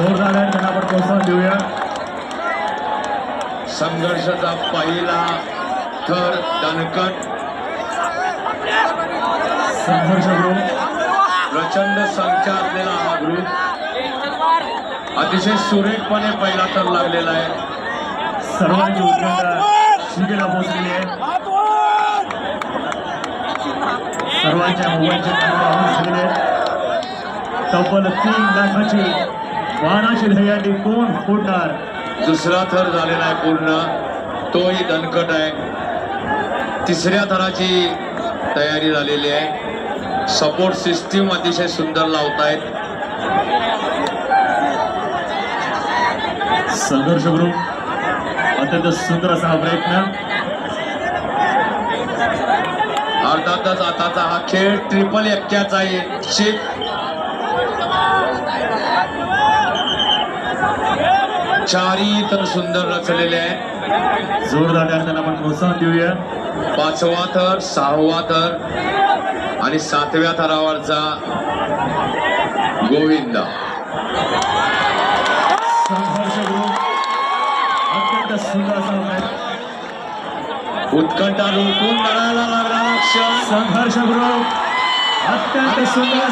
जोरदार आहे त्यांना आपण प्रोत्साहन देऊया. संघर्षाचा पहिला थर दणकट संघर्ष ग्रुप प्रचंड संख्या असलेला हा ग्रुप अतिशय सुरेखपणे पहिला थर लागलेला आहे. सर्वांची उत्कंठा शिगेला पोहोचलेली आहे. सर्वांच्या मोबाईलचे कॅमेरा ऑन झालेले आहेत. तब्बल तीन लाखाची वाहनाची दह्यांडी कोण फोडणार दुसरा थर झालेला आहे पूर्ण. तोही दणकट आहे. तिसऱ्या थराची तयारी झालेली आहे. सपोर्ट सिस्टीम अतिशय सुंदर लावतायत. संघर्ष ग्रुप अत्यंत सुंदर असा हा प्रयत्न. अर्थातच आताचा हा खेळ ट्रिपल एक्क्याचा आहे. चारही तर सुंदर रचलेले आहे. जोरदार त्यांना आपण प्रोत्साहन देऊया. पाचवा थर सहावा थर आणि सातव्या थरावरचा गोविंदा. अत्यंत सुंदर असा उत्कंठा रोखून लढायला लागणारा क्षण संघर्ष ग्रुप अत्यंत सुंदर